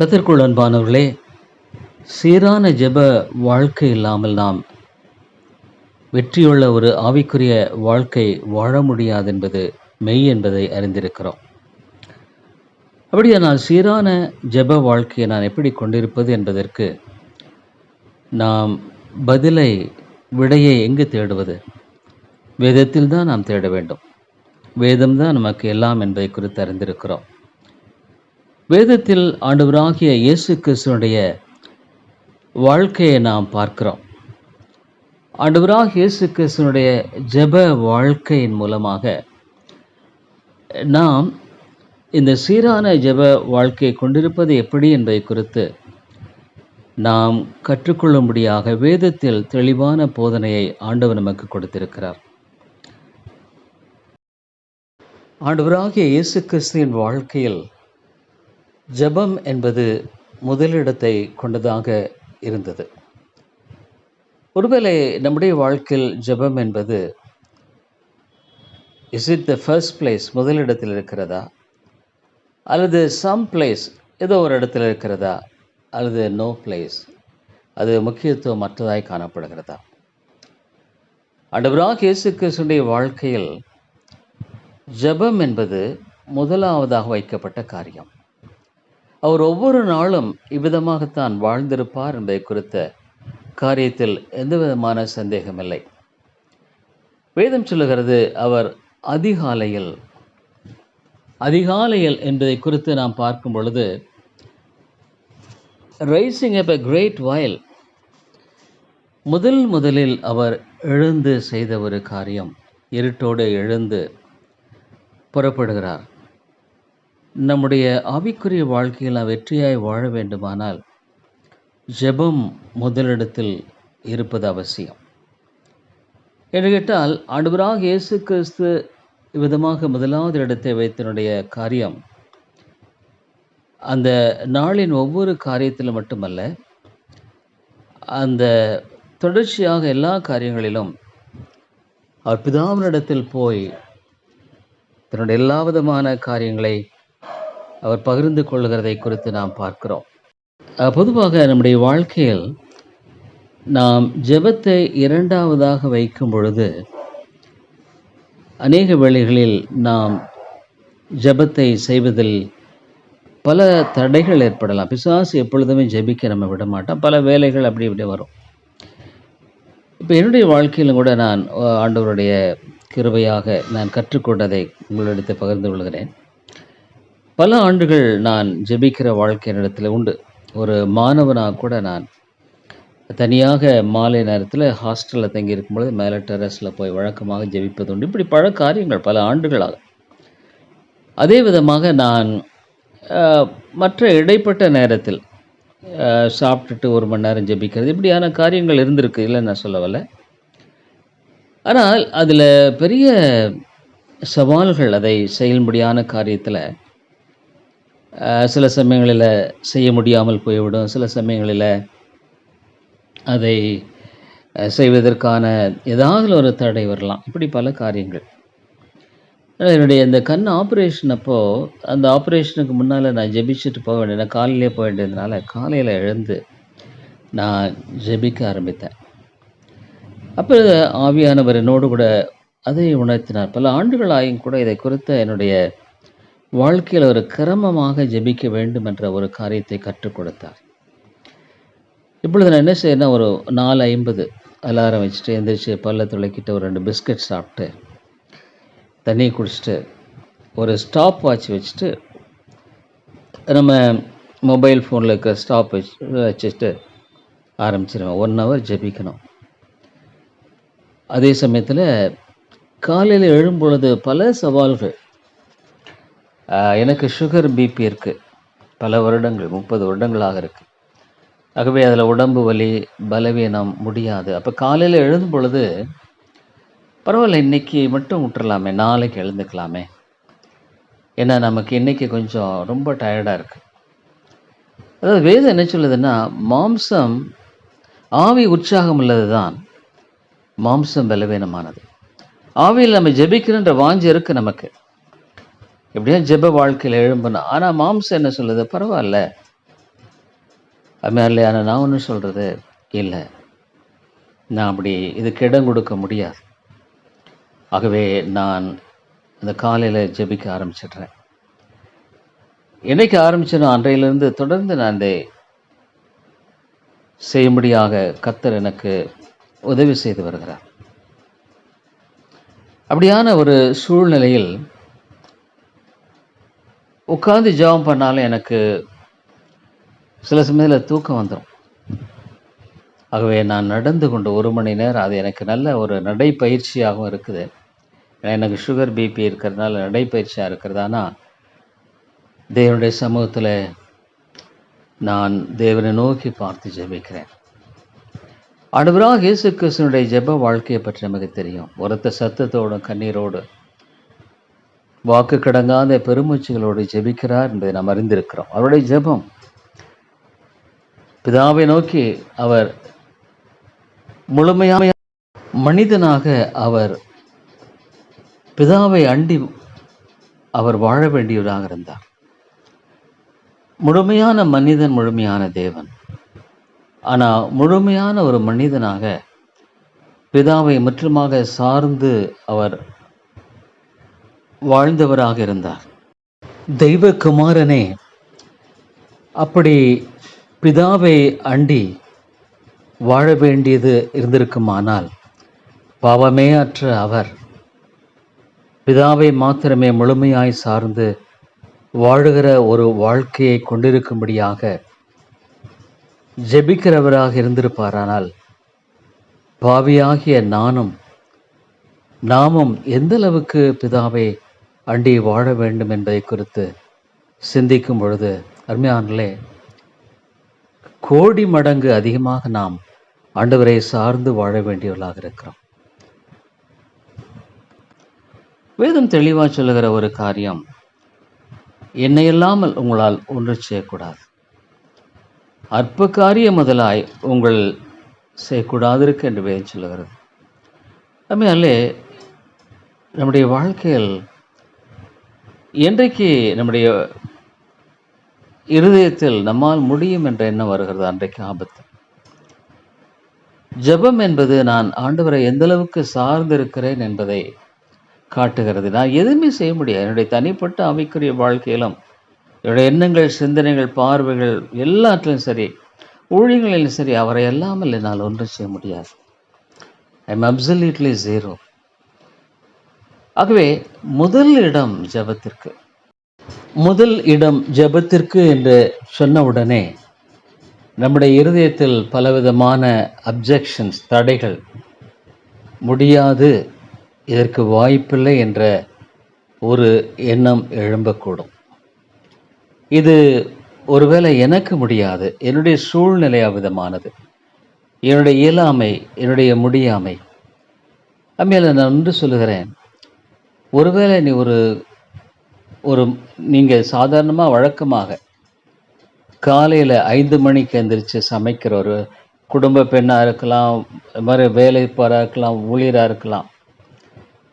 கத்திற்குள் அன்பானவர்களே சீரான ஜெப வாழ்க்கை இல்லாமல் நாம் வெற்றியுள்ள ஒரு ஆவிக்குரிய வாழ்க்கை வாழ முடியாது என்பது மெய் என்பதை அறிந்திருக்கிறோம். அப்படியானால் சீரான ஜெப வாழ்க்கையை நான் எப்படி கொண்டிருப்பது என்பதற்கு நாம் பதிலை விடையை எங்கு தேடுவது? வேதத்தில் தான் நாம் தேட வேண்டும். வேதம்தான் நமக்கு எல்லாம் என்பதை குறித்து அறிந்திருக்கிறோம். வேதத்தில் ஆண்டவராகிய இயேசு கிறிஸ்துவனுடைய வாழ்க்கையை நாம் பார்க்கிறோம். ஆண்டவராக இயேசு கிறிஸ்துவனுடைய ஜெப வாழ்க்கையின் மூலமாக நாம் இந்த சீரான ஜெப வாழ்க்கையை கொண்டிருப்பது எப்படி என்பதை குறித்து நாம் கற்றுக்கொள்ளும்படியாக வேதத்தில் தெளிவான போதனையை ஆண்டவர் நமக்கு கொடுத்திருக்கிறார். ஆண்டவராகிய இயேசு கிறிஸ்துவின் வாழ்க்கையில் ஜெபம் என்பது முதலிடத்தை கொண்டதாக இருந்தது. ஒருவேளை நம்முடைய வாழ்க்கையில் ஜெபம் என்பது is it the first place முதலிடத்தில் இருக்கிறதா? அல்லது சம் பிளேஸ் ஏதோ ஒரு இடத்துல இருக்கிறதா? அல்லது நோ பிளேஸ் அது முக்கியத்துவம் மற்றதாய் காணப்படுகிறதா? ஆண்டவராக இயேசு கிறிஸ்துடைய வாழ்க்கையில் ஜெபம் என்பது முதலாவதாக வைக்கப்பட்ட காரியம். அவர் ஒவ்வொரு நாளும் இவ்விதமாகத்தான் வாழ்ந்திருப்பார் என்பதை குறித்த காரியத்தில் எந்த விதமான சந்தேகமில்லை வேதம் சொல்லுகிறது அவர் அதிகாலையில் அதிகாலையில் என்பதை குறித்து நாம் பார்க்கும் பொழுது ரைசிங் அப் எ கிரேட் வயல் முதல் முதலில் அவர் எழுந்து செய்த ஒரு காரியம் இருட்டோடு எழுந்து புறப்படுகிறார். நம்முடைய ஆவிக்குரிய வாழ்க்கையில் நாம் வெற்றியாய் வாழ வேண்டுமானால் ஜெபம் முதலிடத்தில் இருப்பது அவசியம். என்று கேட்டால் ஆண்டவராக இயேசு கிறிஸ்து விதமாக முதலாவது இடத்தை வைத்தனுடைய காரியம் அந்த நாளின் ஒவ்வொரு காரியத்திலும் மட்டுமல்ல அந்த தொடர்ச்சியாக எல்லா காரியங்களிலும் அவர் பிதாவினிடத்தில் போய் தன்னுடைய எல்லா விதமான காரியங்களை அவர் பகிர்ந்து கொள்கிறதை குறித்து நாம் பார்க்கிறோம். பொதுவாக நம்முடைய வாழ்க்கையில் நாம் ஜெபத்தை இரண்டாவதாக வைக்கும் பொழுது அநேக வேளைகளில் நாம் ஜெபத்தை செய்வதில் பல தடைகள் ஏற்படலாம். பிசாசு எப்பொழுதுமே ஜெபிக்க நம்ம விட மாட்டோம் பல வேலைகள் அப்படி இப்படி வரும். இப்போ என்னுடைய வாழ்க்கையிலும் கூட நான் ஆண்டவருடைய கிருபையாக நான் கற்றுக்கொண்டதை உங்களிடத்தை பகிர்ந்து கொள்கிறேன். பல ஆண்டுகள் நான் ஜெபிக்கிற வாழ்க்கை நேரத்தில் உண்டு. ஒரு மாணவனாக கூட நான் தனியாக மாலை நேரத்தில் ஹாஸ்டலில் தங்கி இருக்கும்பொழுது மேலே டெரஸில் போய் வழக்கமாக ஜெபிப்பது உண்டு. இப்படி பல காரியங்கள் பல ஆண்டுகளாக. அதே விதமாக நான் மற்ற இடைப்பட்ட நேரத்தில் சாப்பிட்டுட்டு ஒரு மணி நேரம் ஜெபிக்கிறது இப்படியான காரியங்கள் இருந்திருக்கு. இல்லை நான் சொல்ல ஆனால் அதில் பெரிய சவால்கள் அதை செய்யும்படியான காரியத்தில் சில சமயங்களில் செய்ய முடியாமல் போய்விடும். சில சமயங்களில் அதை செய்வதற்கான ஏதாவது ஒரு தடை வரலாம். இப்படி பல காரியங்கள். என்னுடைய இந்த கண் ஆப்ரேஷன் அப்போது அந்த ஆப்ரேஷனுக்கு முன்னால் நான் ஜெபிச்சுட்டு போக வேண்டிய நான் காலையிலே போக வேண்டியதுனால காலையில் எழுந்து நான் ஜெபிக்க ஆரம்பித்தேன். அப்போ ஆவியானவர் என்னோடு கூட அதை உணர்த்தினார். பல ஆண்டுகளாயும் கூட இதை குறித்த என்னுடைய வாழ்க்கையில் ஒரு கிரமமாக ஜெபிக்க வேண்டும் என்ற ஒரு காரியத்தை கற்றுக் கொடுத்தார். இப்பொழுது நான் என்ன செய்யணும் ஒரு நாலு ஐம்பது அலாரம் வச்சுட்டு எந்திரிச்சு பல்ல துளைக்கிட்டு ஒரு ரெண்டு பிஸ்கட் சாப்பிட்டு தண்ணி குடிச்சிட்டு ஒரு ஸ்டாப் வாட்ச் வச்சுட்டு நம்ம மொபைல் ஃபோனில் இருக்கிற ஸ்டாப் வச்சு வச்சுட்டு ஆரம்பிச்சிருவேன். ஒன் ஹவர் ஜெபிக்கணும். அதே சமயத்தில் காலையில் எழும்பொழுது பல சவால்கள் எனக்கு சுகர் பிபி இருக்குது பல வருடங்கள் முப்பது வருடங்களாக இருக்குது ஆகவே அதில் உடம்பு வலி பலவீனம் முடியாது. அப்போ காலையில் எழுதும் பொழுது பரவாயில்ல இன்றைக்கி மட்டும் விட்டுறலாமே நாளைக்கு எழுந்துக்கலாமே. ஏன்னா நமக்கு இன்றைக்கி கொஞ்சம் ரொம்ப டயர்டாக இருக்குது அதாவது வேதம் என்ன சொல்லுதுன்னா மாம்சம் ஆவி உற்சாகம் உள்ளது தான் மாம்சம் பலவீனமானது. ஆவியில் நம்ம ஜெபிக்கிறன்ற வாஞ்சி இருக்குது நமக்கு. எப்படியா ஜெப வாழ்க்கையில் எழும்பணும் ஆனால் மாம்சம் என்ன சொல்லுது? பரவாயில்ல. அதுமாதிரி ஆனால் நான் ஒன்று சொல்கிறது இல்லை. நான் அப்படி இதுக்கு இடம் கொடுக்க முடியாது. ஆகவே நான் இந்த காலையில் ஜெபிக்க ஆரம்பிச்சிடுறேன். என்னைக்கு ஆரம்பிச்சனோ அன்றையிலிருந்து தொடர்ந்து நான் இதை செய்யும்படியாக கத்தர் எனக்கு உதவி செய்து வருகிறார். அப்படியான ஒரு சூழ்நிலையில் உட்காந்து ஜெபம் பண்ணாலும் எனக்கு சில சமயத்தில் தூக்கம் வந்துடும் ஆகவே நான் நடந்து கொண்டு ஒரு மணி நேரம் அது எனக்கு நல்ல ஒரு நடைப்பயிற்சியாகவும் இருக்குது. ஏன்னா எனக்கு சுகர் பிபி இருக்கிறதுனால நடைப்பயிற்சியாக இருக்கிறதானா தேவனுடைய சமூகத்தில் நான் தேவனை நோக்கி பார்த்து ஜெபிக்கிறேன். ஆண்டவராக இயேசு கிருஷ்ணனுடைய ஜெப வாழ்க்கையை பற்றி நமக்கு தெரியும். உரத்த சத்தத்தோடும் கண்ணீரோடு வாக்கு கடங்காத பெருமூச்சுகளோடு ஜெபிக்கிறார் என்பதை நாம் அறிந்திருக்கிறோம். அவருடைய ஜெபம் பிதாவை நோக்கி அவர் முழுமையாக மனிதனாக அவர் பிதாவை அண்டி அவர் வாழ வேண்டியவராக இருந்தார். முழுமையான மனிதன் முழுமையான தேவன். ஆனால் முழுமையான ஒரு மனிதனாக பிதாவை முற்றிலுமாக சார்ந்து அவர் வாழ்ந்தவராக இருந்தார். தெய்வ குமாரனே அப்படி பிதாவை அண்டி வாழ வேண்டியது இருந்திருக்குமானால் பாவமே அற்ற அவர் பிதாவை மாத்திரமே முழுமையாய் சார்ந்து வாழுகிற ஒரு வாழ்க்கையை கொண்டிருக்கும்படியாக ஜெபிக்கிறவராக இருந்திருப்பாரானால் பாவியாகிய நானும் நாமும் எந்த அளவுக்கு பிதாவை அண்டி வாழ வேண்டும் என்பதை குறித்து சிந்திக்கும் பொழுது அருமையானே கோடி மடங்கு அதிகமாக நாம் ஆண்டவரை சார்ந்து வாழ வேண்டியவர்களாக இருக்கிறோம். வேதம் தெளிவாக சொல்லுகிற ஒரு காரியம் என்னை இல்லாமல் உங்களால் ஒன்று செய்யக்கூடாது. அற்ப காரியம் முதலாய் உங்கள் செய்யக்கூடாதிருக்கு என்று வேதம் சொல்லுகிறது. அதுமாலே நம்முடைய வாழ்க்கையில் என்றைக்கு நம்முடைய இருதயத்தில் நம்மால் முடியும் என்ற எண்ணம் வருகிறது அன்றைக்கு ஆபத்து. ஜெபம் என்பது நான் ஆண்டவரை எந்த அளவுக்கு சார்ந்திருக்கிறேன் என்பதை காட்டுகிறது. நான் எதுவுமே செய்ய முடியாது. என்னுடைய தனிப்பட்ட அமைக்குரிய வாழ்க்கையிலும் என்னுடைய எண்ணங்கள் சிந்தனைகள் பார்வைகள் எல்லாத்திலும் சரி ஊழியங்களிலும் சரி அவரை அல்லாமல் என்னால் ஒன்றும் செய்ய முடியாது. ஐ எம் அப்சல்யூட்லி ஜீரோ ஆகவே முதல் இடம் ஜெபத்திற்கு. முதல் இடம் ஜெபத்திற்கு என்று சொன்ன உடனே நம்முடைய இருதயத்தில் பலவிதமான அப்ஜெக்ஷன்ஸ் தடைகள் முடியாது. இதற்கு வாய்ப்பில்லை என்ற ஒரு எண்ணம் எழும்பக்கூடும். இது ஒருவேளை எனக்கு முடியாது. என்னுடைய சூழ்நிலை அவ்விதமானது. என்னுடைய இயலாமை என்னுடைய முடியாமை. அம்மையில் நான் ஒன்று சொல்லுகிறேன். ஒருவேளை நீ ஒரு ஒரு நீங்கள் சாதாரணமாக வழக்கமாக காலையில் ஐந்து மணிக்கு எந்திரிச்சு சமைக்கிற ஒரு குடும்ப பெண்ணாக இருக்கலாம் இது மாதிரி வேலைப்பாராக இருக்கலாம் ஊழியராக இருக்கலாம்.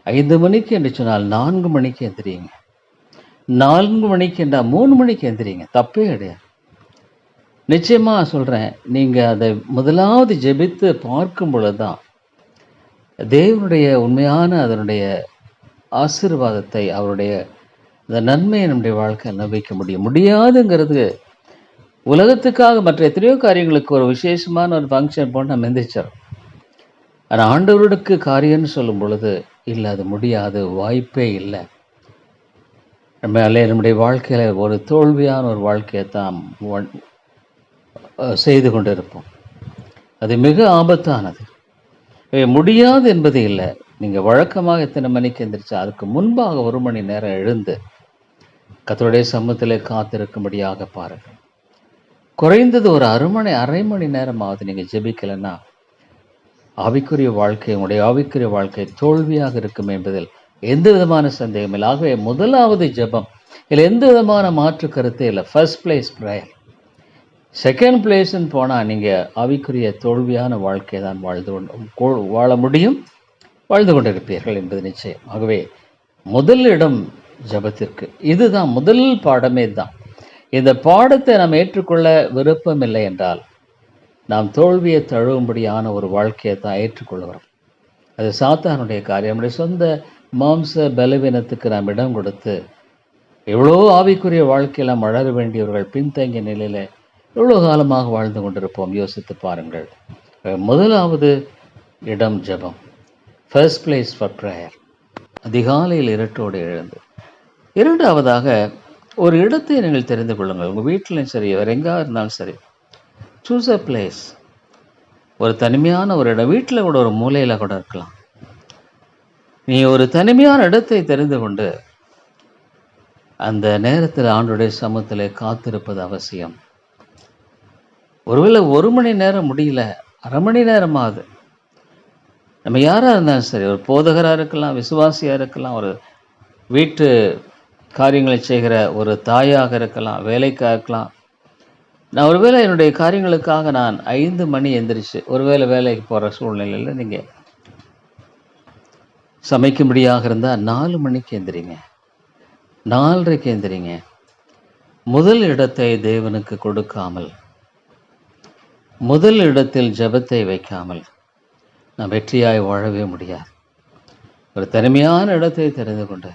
ஐந்து மணிக்கு என்று சொன்னால் நான்கு மணிக்கு எந்திரிங்க. நான்கு மணிக்கு என்றால் மூணு மணிக்கு எந்திரிங்க. தப்பே கிடையாது. நிச்சயமாக சொல்கிறேன் நீங்கள் அதை முதலாவது ஜெபித்து பார்க்கும் பொழுது தான் தேவனுடைய உண்மையான அதனுடைய ஆசீர்வாதத்தை அவருடைய அந்த நன்மையை நம்முடைய வாழ்க்கை அனுபவிக்க முடியும். முடியாதுங்கிறது உலகத்துக்காக மற்ற எத்தனையோ காரியங்களுக்கு ஒரு விசேஷமான ஒரு ஃபங்க்ஷன் போட்டு நம்ம எந்திரிச்சிடறோம். ஆனால் ஆண்டவருக்கு காரியம்னு சொல்லும் பொழுது இல்லை அது முடியாது வாய்ப்பே இல்லை. நம்ம அல்ல நம்முடைய வாழ்க்கையில் ஒரு தோல்வியான ஒரு வாழ்க்கையை தான் செய்து கொண்டிருப்போம். அது மிக ஆபத்தானது. முடியாது என்பது இல்லை. நீங்கள் வழக்கமாக எத்தனை மணிக்கு எந்திரிச்சா அதுக்கு முன்பாக ஒரு மணி நேரம் எழுந்து கத்தருடைய சமூகத்தில் காத்திருக்கும்படியாக பாருங்கள் குறைந்தது ஒரு அரை மணி அரை மணி நேரமாவது நீங்கள் ஜெபிக்கலைன்னா ஆவிக்குரிய வாழ்க்கை உங்களுடைய ஆவிக்குரிய வாழ்க்கை தோல்வியாக இருக்கும் என்பதில் எந்த விதமான சந்தேகம் இல்லை. ஆகவே முதலாவது ஜெபம் இதில் எந்த விதமான மாற்று கருத்தே இல்லை. ஃபர்ஸ்ட் பிளேஸ் ப்ரேயர் செகண்ட் பிளேஸ்ன்னு போனால் நீங்கள் ஆவிக்குரிய தோல்வியான வாழ்க்கையை தான் வாழ்ந்து கொண்டு கோ- வாழ முடியும். வாழ்ந்து கொண்டிருப்பீர்கள் என்பது நிச்சயம். ஆகவே முதல் இடம் ஜெபத்திற்கு. இதுதான் முதல் பாடமே தான் இந்த பாடத்தை நாம் ஏற்றுக்கொள்ள விருப்பமில்லை என்றால் நாம் தோல்வியை தழுவும்படியான ஒரு வாழ்க்கையை தான் ஏற்றுக்கொள்கிறோம் அது சாத்தானுடைய காரியம். நம்முடைய சொந்த மாம்ச பலவீனத்துக்கு நாம் இடம் கொடுத்து எவ்வளோ ஆவிக்குரிய வாழ்க்கையில் மலர வளர வேண்டியவர்கள் பின்தங்கிய நிலையில் எவ்வளோ காலமாக வாழ்ந்து கொண்டிருப்போம்? யோசித்து பாருங்கள். முதலாவது இடம் ஜெபம். ஃபர்ஸ்ட் பிளேஸ் ஃபார் ப்ரேயர் அதிகாலையில் இருட்டோடு எழுந்து. இரண்டாவதாக ஒரு இடத்தை நீங்கள் தெரிந்து கொள்ளுங்கள். உங்கள் வீட்டிலையும் சரி வேறு எங்கே இருந்தாலும் சரி. சூஸ் அ பிளேஸ் ஒரு தனிமையான ஒரு இடம். வீட்டில் கூட ஒரு மூலையில் கூட இருக்கலாம். நீ ஒரு தனிமையான இடத்தை தெரிந்து கொண்டு அந்த நேரத்தில் ஆண்டுடைய சமூகத்தில் காத்திருப்பது அவசியம். ஒருவேளை ஒரு மணி நேரம் முடியல அரை மணி நேரமாகுது நம்ம யாராக இருந்தாலும் சரி ஒரு போதகராக இருக்கலாம் விசுவாசியாக இருக்கலாம் ஒரு வீட்டு காரியங்களை செய்கிற ஒரு தாயாக இருக்கலாம் வேலைக்காக இருக்கலாம். நான் ஒருவேளை என்னுடைய காரியங்களுக்காக நான் ஐந்து மணி எந்திரிச்சு ஒருவேளை வேலைக்கு போகிற சூழ்நிலையில் நீங்கள் சமைக்கும்படியாக இருந்தால் நாலு மணிக்கு எந்திரிங்க. நாலரைக்கு எந்திரிங்க. முதல் இடத்தை தேவனுக்கு கொடுக்காமல் முதல் இடத்தில் ஜெபத்தை வைக்காமல் நான் வெற்றியாய் வாழவே முடியாது. ஒரு தனிமையான இடத்தை தெரிந்து கொண்டு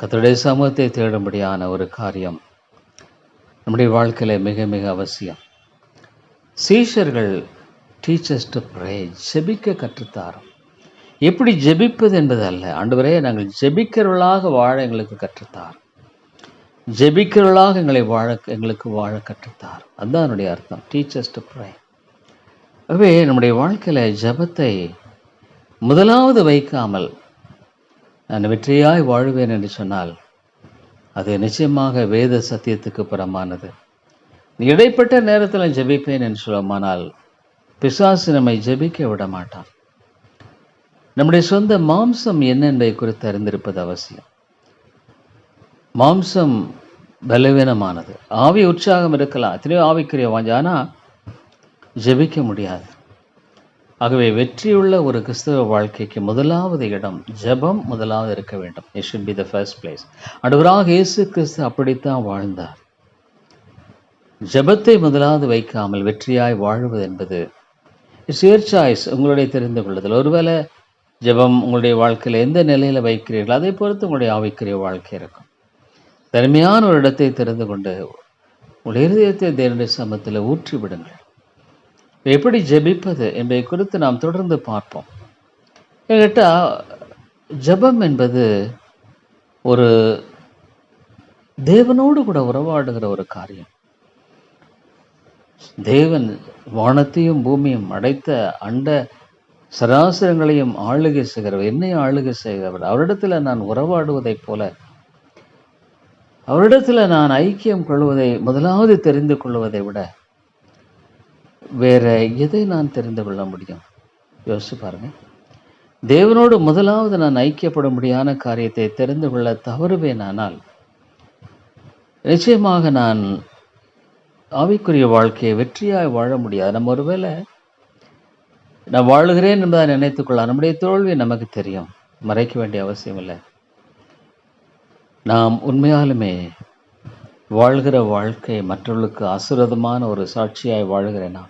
கத்தருடைய சமூகத்தை தேடும்படியான ஒரு காரியம் நம்முடைய வாழ்க்கையில் மிக மிக அவசியம். சீஷர்கள் டீச்சர்ஸ் டு ப்ரே ஜெபிக்க கற்றுத்தாரோம். எப்படி ஜெபிப்பது என்பது அல்ல ஆண்டவரே நாங்கள் ஜெபிக்கிறவர்களாக வாழ எங்களுக்கு கற்றுத்தார். ஜெபிக்கிறவர்களாக எங்களை வாழ எங்களுக்கு வாழ கற்றுத்தார். அதுதான் என்னுடைய அர்த்தம். டீச்சர்ஸ் டு ப்ரே ஆகவே நம்முடைய வாழ்க்கையில் ஜெபத்தை முதலாவது வைக்காமல் நான் வெற்றியாய் வாழ்வேன் என்று சொன்னால் அது நிச்சயமாக வேத சத்தியத்துக்கு புறமானது. இடைப்பட்ட நேரத்தில் ஜெபிப்பேன் என்று சொல்லுமானால் பிசாசு நம்மை ஜெபிக்க விட மாட்டான் நம்முடைய சொந்த மாம்சம் என்ன என்பதை குறித்து அறிந்திருப்பது அவசியம். மாம்சம் பலவீனமானது. ஆவி உற்சாகம் இருக்கலாம். எத்தனையோ ஆவிக்குரிய வாஞ்சானா ஆனால் ஜெபிக்க முடியாது. ஆகவே வெற்றியுள்ள ஒரு கிறிஸ்தவ வாழ்க்கைக்கு முதலாவது இடம் ஜெபம் முதலாவது இருக்க வேண்டும். It should be the first place அடுவராக இயேசு கிறிஸ்து அப்படித்தான் வாழ்ந்தார். ஜெபத்தை முதலாவது வைக்காமல் வெற்றியாய் வாழ்வது என்பது இட்ஸ் சாய்ஸ் உங்களுடைய தெரிந்து கொள்ளுதல் ஒருவேளை ஜெபம் உங்களுடைய வாழ்க்கையில் எந்த நிலையில் வைக்கிறீர்களோ அதை பொறுத்து உங்களுடைய ஆவிக்குரிய வாழ்க்கை இருக்கும். தனிமையான ஒரு இடத்தை தெரிந்து கொண்டு உங்களுடைய இருதயத்தை தேவனுடைய சமத்தில் ஊற்றி விடுங்கள் எப்படி ஜெபிப்பது என்பதை குறித்து நாம் தொடர்ந்து பார்ப்போம். கேட்டால் ஜெபம் என்பது ஒரு தேவனோடு கூட உறவாடுகிற ஒரு காரியம். தேவன் வானத்தையும் பூமியும் அடைத்த அண்ட சராசரங்களையும் ஆளுகை செய்கிறவர் என்னை ஆளுகை செய்கிறவர். அவரிடத்தில் நான் உறவாடுவதைப் போல அவரிடத்தில் நான் ஐக்கியம் கொள்வதை முதலாவது தெரிந்து கொள்வதை விட வேற எதை நான் தெரிந்து கொள்ள முடியும்? யோசிச்சு பாருங்க. தேவனோடு முதலாவது நான் ஐக்கியப்படும்படியான காரியத்தை தெரிந்து கொள்ள தவறுவேனானால் நிச்சயமாக நான் ஆவிக்குரிய வாழ்க்கையை வெற்றியாய் வாழ முடியாது. நம்ம ஒருவேளை நான் வாழுகிறேன் என்பதை நினைத்துக்கொள்ள நம்முடைய தோல்வி நமக்கு தெரியும். மறைக்க வேண்டிய அவசியம் இல்லை. நாம் உண்மையாலுமே வாழ்கிற வாழ்க்கை மற்றவர்களுக்கு ஆசீர்வாதமான ஒரு சாட்சியாய் வாழ்கிறேனா?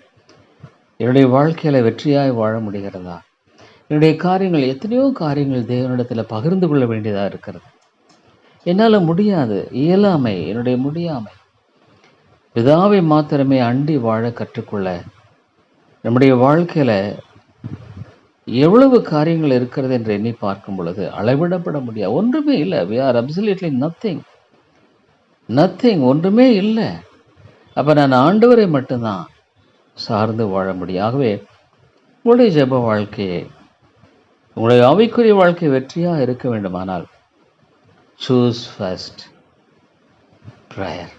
என்னுடைய வாழ்க்கையில் வெற்றியாய் வாழ முடிகிறதா? என்னுடைய காரியங்கள் எத்தனையோ காரியங்கள் தேவனிடத்தில் பகிர்ந்து கொள்ள வேண்டியதாக இருக்கிறது. என்னால் முடியாது. இயலாமை என்னுடைய முடியாமை. பிதாவை மாத்திரமே அண்டி வாழ கற்றுக்கொள்ள நம்முடைய வாழ்க்கையில் எவ்வளவு காரியங்கள் இருக்கிறது என்று எண்ணி பார்க்கும் பொழுது அளவிடப்பட முடியாது ஒன்றுமே இல்லை. We are absolutely nothing nothing ஒன்றுமே இல்லை. அப்போ நான் ஆண்டவரை மட்டும்தான். சார்ந்து வாழ உங்களுடைய ஜெப வாழ்க்கையை உங்களுடைய ஆவிக்குரிய வாழ்க்கை வெற்றியாக இருக்க வேண்டுமானால் சூஸ் ஃபர்ஸ்ட் ப்ரேயர்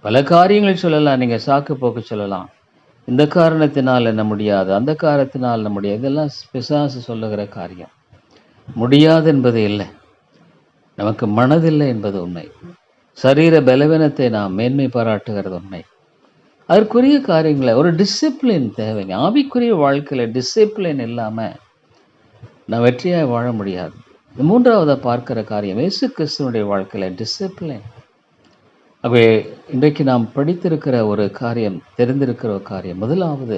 பல காரியங்கள் சொல்லலாம் நீங்கள் சாக்கு போக்கு சொல்லலாம். இந்த காரணத்தினால் என்ன முடியாது அந்த காரணத்தினால் என்ன முடியாது இதெல்லாம் பிசாசு சொல்லுகிற காரியம். முடியாது என்பது இல்லை. நமக்கு மனதில்லை என்பது உண்மை. சரீர பலவீனத்தை நாம் மேன்மை பாராட்டுகிறது உண்மை. அதற்குரிய காரியங்களை ஒரு டிசிப்ளின் தேவைங்க ஆவிக்குரிய வாழ்க்கையில் டிசிப்ளின் இல்லாமல் நான் வெற்றியாக வாழ முடியாது. மூன்றாவதாக பார்க்கிற காரியம் இயேசு கிறிஸ்துவனுடைய வாழ்க்கையில் டிசிப்ளின் ஆகவே இன்றைக்கு நாம் படித்திருக்கிற ஒரு காரியம் தெரிந்திருக்கிற ஒரு காரியம் முதலாவது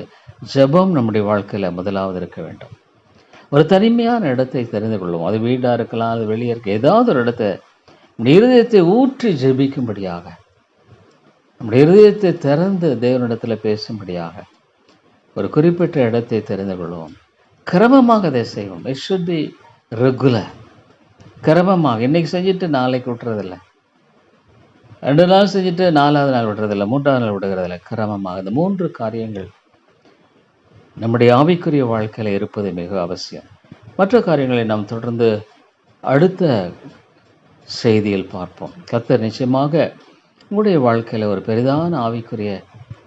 ஜெபம் நம்முடைய வாழ்க்கையில் முதலாவது இருக்க வேண்டும். ஒரு தனிமையான இடத்தை தெரிந்து கொள்வோம். அது வீடாக இருக்கலாம் அது வெளியே இருக்க ஏதாவது ஒரு இடத்தை இருதயத்தை ஊற்றி ஜெபிக்கும்படியாக. நம்முடைய இருதயத்தை திறந்து தேவனிடத்தில் பேசும்படியாக ஒரு குறிப்பிட்ட இடத்தை தெரிந்து கொள்வோம். கிரமமாக அதை செய்வோம். இட் ஷுட் பி ரெகுலர் கிரமமாக. இன்னைக்கு செஞ்சுட்டு நாளைக்கு விட்டுறதில்ல. ரெண்டு நாள் செஞ்சுட்டு நாலாவது நாள் விடுறதில்ல மூன்றாவது நாள் விடுகிறதில்ல கிரமமாக. இந்த மூன்று காரியங்கள் நம்முடைய ஆவிக்குரிய வாழ்க்கையில் இருப்பது மிக அவசியம். மற்ற காரியங்களை நாம் தொடர்ந்து அடுத்த செய்தியில் பார்ப்போம். கத்தர் நிச்சயமாக உங்களுடைய வாழ்க்கையில் ஒரு பெரிதான ஆவிக்குரிய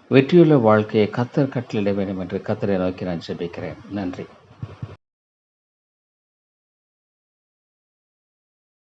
வெற்றியுள்ள வாழ்க்கையை கத்தர் கட்டளிட வேண்டும் என்று கத்தரை நோக்கி நான் ஜெபிக்கிறேன். நன்றி.